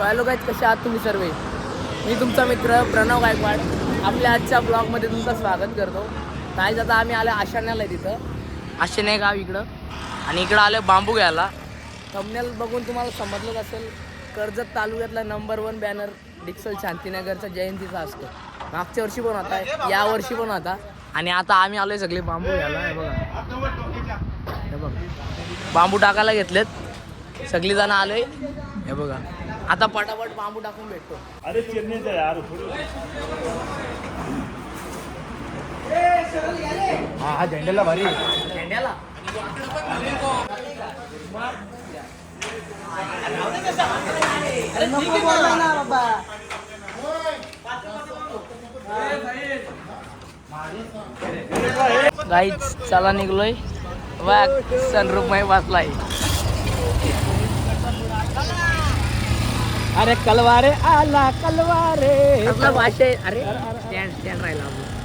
Hello guys कसे आहात तुम्ही सर्व? मी तुमचा मित्र प्रणव गायकवाड. आपल्या आजच्या ब्लॉगमध्ये तुमचं स्वागत करतो. काय आता आम्ही आलो आशाण्याला तिथं. आशाने गाव इकडं. आणि इकडं आलं बांबू घ्यायला. थंबनेल बघून तुम्हाला समजलंच असेल. कर्जत तालुक्यातला नंबर वन बॅनर डिक्सल शांतीनगरचा जयंतीचा असतो. मागच्या वर्षी पण होता या वर्षी पण होता. आणि आता आम्ही आलोय सगळे बांबू घ्यायला. हे बघा. हे बघ. बांबू टाकायला घेतलेत. सगळी जण आलोय. हे बघा. आता पटापट बांबू टाकून भेटतो. अरे चेन्नईचा यार हा हा झेंड्याला भारी. झेंड्याला? गाईच चला निघलोय. बघ सनरूपमध्ये बसलाय. अरे कलवारे आला कलवारे. आपला आहे. अरे स्टँड स्टँड राहिला आपलं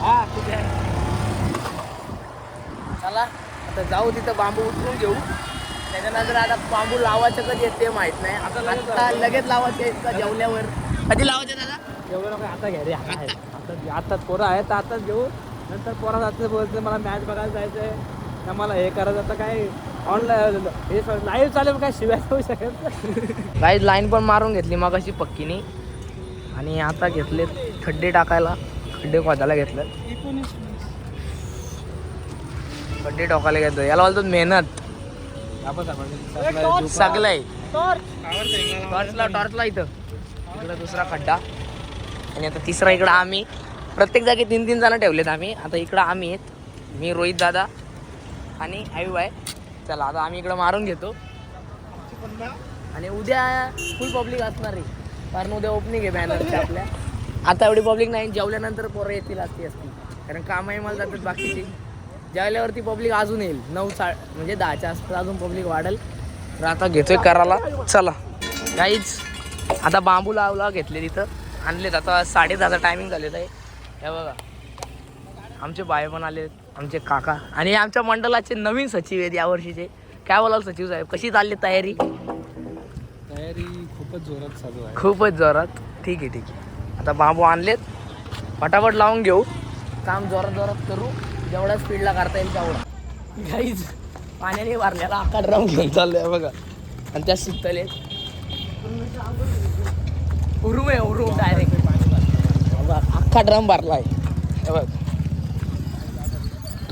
हा ठीक आहे. चला आता जाऊ तिथं बांबू उचलून घेऊ. त्याच्यानंतर आता बांबू लावायचं कधी आहे ते माहीत नाही. आता लगेच लावायचे. का जेवल्यावर. कधी लावायचे दादा? एवढं नको आता घ्या रे आता आहे. आता आताच पोरं आहेत तर आताच घेऊ. नंतर पोरा जातं बोलते मला मॅच बघायला जायचंय. का मला हे करायचं आता काय? ऑनलाईन हे लाईव्ह चालेल काय शिवाय होऊ शकत काही लाईन पण मारून घेतली मग अशी पक्कीनी. आणि आता घेतले खड्डे टाकायला. खड्डे खोदायला घेतलं खड्डे टाकायला घेतलं याला बोलतो मेहनत. सगळं टॉर्चला टॉर्चला इथं. इकडं दुसरा खड्डा. आणि आता तिसरा इकडं आम्ही. प्रत्येक जागी तीन तीन जण ठेवलेत आम्ही. आता इकडं आम्ही आहेत. मी रोहित दादा आणि आयु बाय. चला आता आम्ही इकडं मारून घेतो. आणि उद्या फुल पब्लिक असणार आहे. कारण उद्या ओपनिंग आहे बॅनरची आपल्या. आता एवढी पब्लिक नाही जेवल्यानंतर पोरं येतील असती असती. कारण कामाही मला जातात बाकीची. जेवल्यावरती पब्लिक अजून येईल. नऊ सा म्हणजे दहाच्या आसपास अजून पब्लिक वाढेल. तर आता घेतोय करायला. चला. काहीच आता बांबू लावला घेतले तिथं. आणलेत. आता साडे दहाचा टायमिंग झालेला आहे. हे बघा. आमचे बाय पण आले आमचे काका आणि आमच्या मंडळाचे नवीन सचिव आहेत यावर्षीचे. काय बोलाल सचिव साहेब? कशी चालली तयारी? तयारी खूपच जोरात चालू आहे. खूपच जोरात. ठीक आहे ठीक आहे. आता बांबू आणलेत. फटाफट लावून घेऊ. काम जोरात जोरात करू. जेवढ्या स्पीडला करता येईल तेवढा. गाईज पाण्याने भरलेला आका ड्रम घेऊन चाललोय बघा. आणि त्या सुतले उरुम आहे उरुम डायरेक्ट अख्खा ड्रम भरलाय. हे बघ.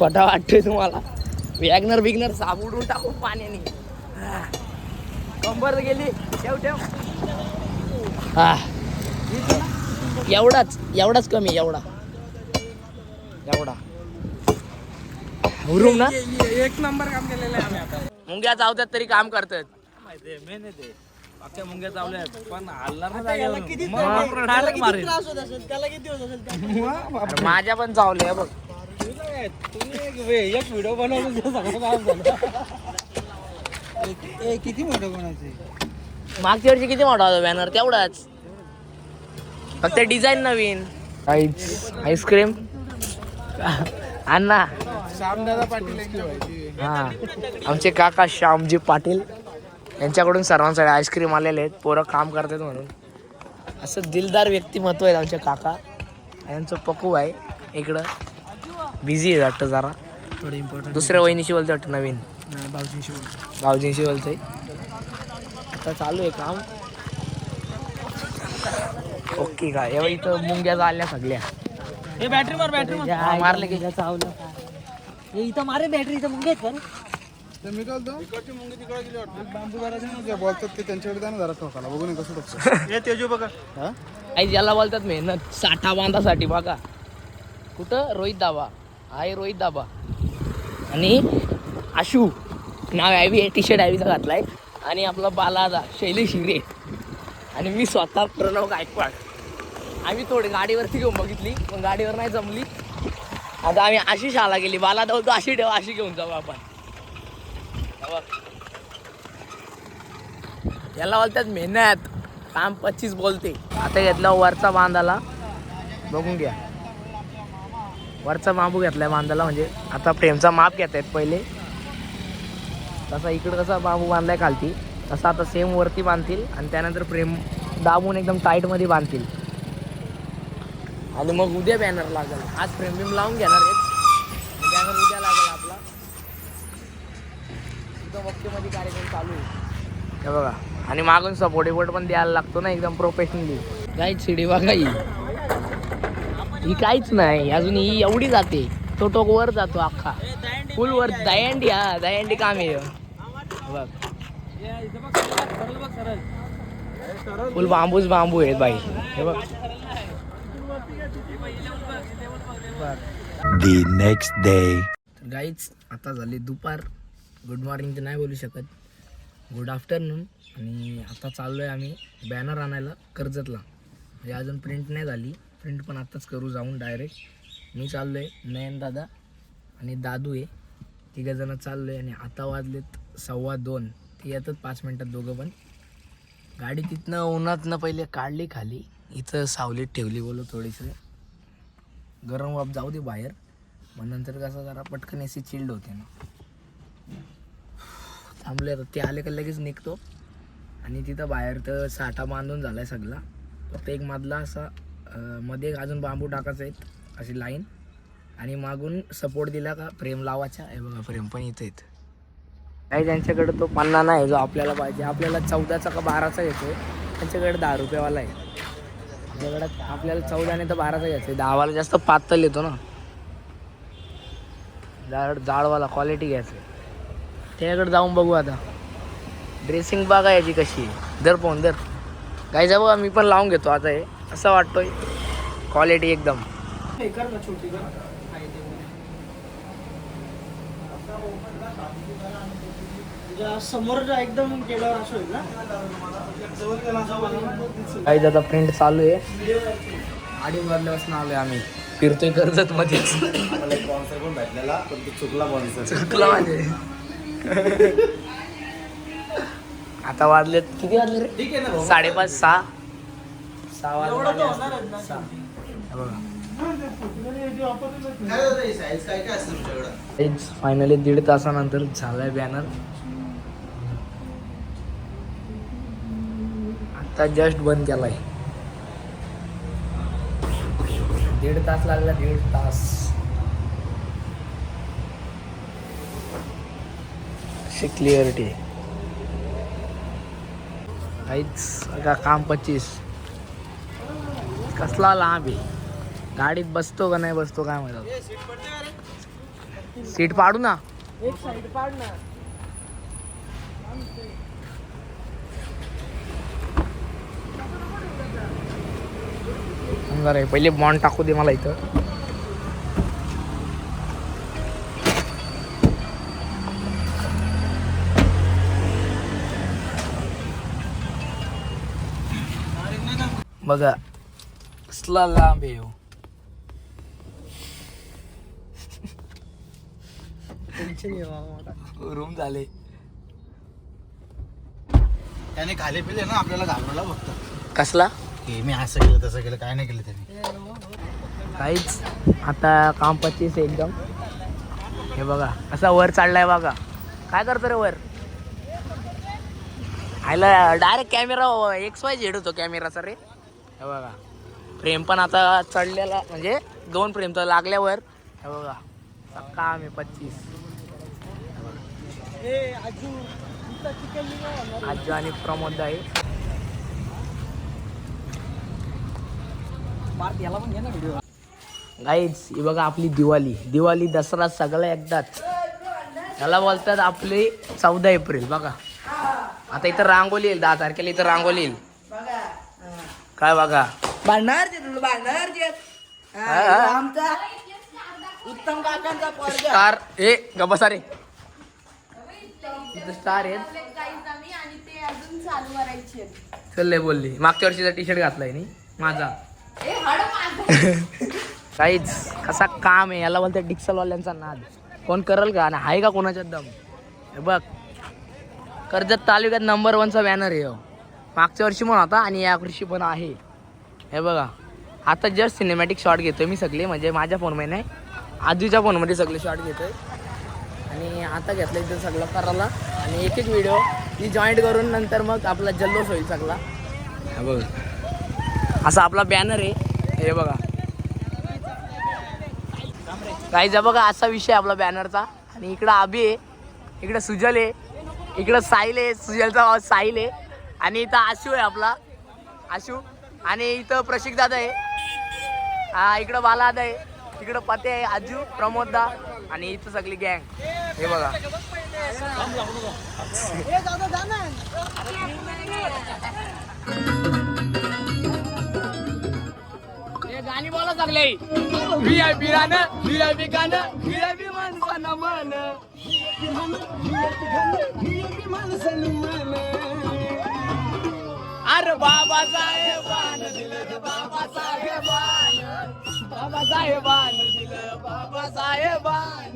फटा वाटतोय तुम्हाला. वॅगनर बिगनर साबुडून टाकू पाण्याने. हा. कंबर गेली. ठेव ठेव. हा. एवढाच एवढाच कमी एवढा. एवढा. हुरूम ना? एक नंबर काम केलेलं आहे आम्ही आता. मुंग्या चावतात तरी काम करतात. माहिती आहे अख्ख्या मुंग्या चावल्या पण हल्ला ना जागेवर. मग direct मारेल. अरे माझ्या पण चावले बघ. तुम्ही एक व्हिडिओ बनवून सगळं काम झालं किती मोठं मागच्या वर्षी किती मोठा होता बॅनर तेवढाच. फक्त डिझाईन नवीन. आईस्क्रीम अण्णा श्यामदादा पाटील हा. आमचे काका श्यामजी पाटील. यांच्याकडून सर्वांसाठी आईस्क्रीम आलेले आहेत. पोरं काम करतात म्हणून. असं दिलदार व्यक्तिमत्व आहे आमचे काका. यांचं पकू आहे. इकडं. बिझी आहे वाटतं जरा. थोडं इम्पॉर्टंट दुसऱ्या वहिनीशी बोलते वाटतं नवीन. भाऊजींशी भाऊजींशी बोलतोय. आता चालू आहे काम. ओके का? एवढं इथं मुंग्या आल्या सगळ्या. हे बॅटरी मार बॅटरी हा, मारले की चावलं. हे इथं मारे बॅटरी इथं मुंगे आहेत ते मी काय बोलतो बांबू करायचे ना जे बोलतात ते त्यांच्याकडे जा ना जरा ठोकाला बघू नये कसं ठोकतो हे तेजू बघा. हा? आई ज्याला बोलतात मेहनत साठा बांधासाठी बघा. कुठं? रोहित दाबा आहे रोहित दाबा. आणि आशू नाव ॲवी टी शर्ट ॲवीचा घातलाय. आणि आपला बालादा शैलेश शिरे आणि मी स्वतः प्रणव गायकवाड. आम्ही थोडी गाडीवरती घेऊन बघितली पण गाडीवर नाही जमली. आता आम्ही अशी शाळा गेली. बालादा बोलतो अशी ठेवा अशी घेऊन जाऊ आपण. याला बोलतात मेहनत. काम पच्चीस बोलते. आता घेतला वरचा बांधाला. बघून घ्या. वरचा बांबू घेतलाय बांधायला म्हणजे आता फ्रेमचा माप घेत आहेत पहिले. तसा इकडं कसा बांबू बांधलाय खालती. तसा आता सेम वरती बांधतील आणि त्यानंतर फ्रेम दाबून एकदम टाईटमध्ये बांधतील. आणि मग उद्या बॅनर लागेल. आज फ्रेम बिम लावून घेणार आहेत. बॅनर उद्या लागेल आपला. एकदम वक्तीमध्ये कार्यक्रम चालू आहे. हे बघा. आणि मागून सपोर्ट बिपोर्ट पण द्यायला लागतो ना एकदम प्रोफेशनली जाईल शिडी बघा येईल ही काहीच नाही. अजून ही एवढी जाते. तो टोक वर जातो अख्खा. फुल वर दयांडी हा दयांडी काम आहे. हे. बघ. फुल बांबूच बांबू आहेत बाई. हे बघ. the next day. गाईच आता झाली दुपार. गुड मॉर्निंग तर नाही बोलू शकत. गुड आफ्टरनून आणि आता चाललो आहे आम्ही बॅनर आणायला कर्जतला. म्हणजे अजून प्रिंट नाही झाली. प्रिंट पण आत्ताच करू जाऊन डायरेक्ट मी चाललो आहे नयन दादा आणि दादू आहे. तिघंजणं चाललो आहे आणि आता वाजलेत सव्वा दोन. ती येतात पाच मिनटात दोघं पण. गाडी तिथनं उन्हातनं पहिले काढली खाली. इथं सावलीत ठेवली बोलो थोडीशी. गरम वाप जाऊ दे बाहेर. मग नंतर कसं जरा पटकन एसी चिल्ड होते ना. थांबले तर ते आले का लगेच निघतो. आणि तिथं बाहेर तर साठा बांधून झाला आहे सगळा. फक्त एक मधला असा मध्ये एक अजून बांबू टाकायचा आहेत अशी लाईन. आणि मागून सपोर्ट दिला का फ्रेम लावायचा. हे बघा फ्रेम पण इथं आहेत. काही त्यांच्याकडे तो पन्ना नाही जो आपल्याला पाहिजे. आपल्याला चौदाचा का बाराचा येतो त्यांच्याकडे दहा रुपयावाला आहे. आपल्याकडं आपल्याला चौदाने तर बाराचा घ्यायचा आहे दहावाला जास्त पातळ येतो ना. जाड जाडवाला क्वालिटी घ्यायचं त्याच्याकडे जाऊन बघू आता. ड्रेसिंग बघा याची कशी आहे. दर पाहून दर. काही जा बघा मी पण लावून घेतो आता हे. असं वाटतोय. क्वालिटी एकदम. समोर एकदम केल्यावर असं होईल ना? काही आता प्रिंट चालू आहे. अडीच वाजल्यापासून आलोय आम्ही. फिरतोय कर्जत मध्येच. चुकला माझे आता वाजलेत किती वाजले रे? साडेपाच सहा. सहा वाजले. फायनली दीड तासानंतर झालाय बॅनर आता जस्ट बंद केलाय. दीड तास लागला दीड तास. अशी क्लिअरिटी काहीच. का काम पच्चीस. कसला लांब आहे. गाडीत बसतो का नाही बसतो काय माहिती सीट पाडू ना. एक साईड पाड ना. समजा रे पहिले बॉन्ड टाकू दे मला इथं. बघा. कसला लांब आहे हो. रूम झाले. त्याने खाली पिले ना आपल्याला घाबरला फक्त कसला? की मी असं केलं तसं केलं काय नाही केलं त्याने. काहीच. आता काम पच्चीस आहे एकदम. हे बघा असा वर चढलाय बघा. काय करतो रे वर? आयला direct camera X Y Z होतो कॅमेराचा रे. हे बघा. फ्रेम पण आता चढलेला म्हणजे दोन फ्रेम तर लागल्यावर. हे बघा. काम आहे पच्चीस. आजू आणि प्रमोद आहे. गाईज ही बघा आपली दिवाळी. दिवाळी दसरा सगळं एकदाच. याला बोलतात आपली चौदा एप्रिल बघा. आता इथं रांगोली येईल दहा तारखेला इथं रांगोली येईल. काय बघा बांधणार ते तुला बांधणार हा, हा, हा. ह्यो आमचा उत्तम काकांचा पोरगा. स्टार. ए गबसा रे. इथं स्टार आहेत. आणि ते अजून चालू करायचे चल बोलली. मागच्या वर्षीचा टी शर्ट घातलाय नी. माझा. ए हड माझं काहीच कसा काम आहे? याला बोलतात डिक्सलवाल्यांचा नाद. कोण करल का? आणि आहे का कोणाच्या दम? हे बघ. कर्जत तालुक्यात नंबर वनचा बॅनर आहे ह्यो. मागच्या वर्षी पण होता आणि या वर्षी पण आहे. हे बघा. आता जस्ट सिनेमॅटिक शॉट घेतोय मी सगळे म्हणजे माझ्या फोनमध्ये नाही आधीच्या फोनमध्ये सगळे शॉट घेतोय. आणि आता घेतलं इथं सगळं करायला आणि एक एक व्हिडिओ ती जॉईंट करून नंतर मग आपला जल्लोष होईल सगळा. हे बघ. असा आपला बॅनर आहे. हे बघा. काहीचा बघा असा विषय आपला बॅनरचा आणि इकडं आबी आहे. इकडं सुजल आहे. इकडं साहिल आहे. सुजलचा साईल साहिल आहे. आणि इथं आशू आहे आपला. आशू. आणि इथं प्रशिक दादा आहे. हा इकडं बाला दादा आहे. तिकडं पते आहे आजू प्रमोद दा आणि इथं सगळी गँग. हे बघा. गाणी बोला चांगले. V I P V I P गाणं व्ही आय पी माणसानं मन साहेबान दिलं बाबा साहेबान अरे बाबा बाबासाहेबान दिलं बाबा साहेबान. दिलं बाबासाहेबान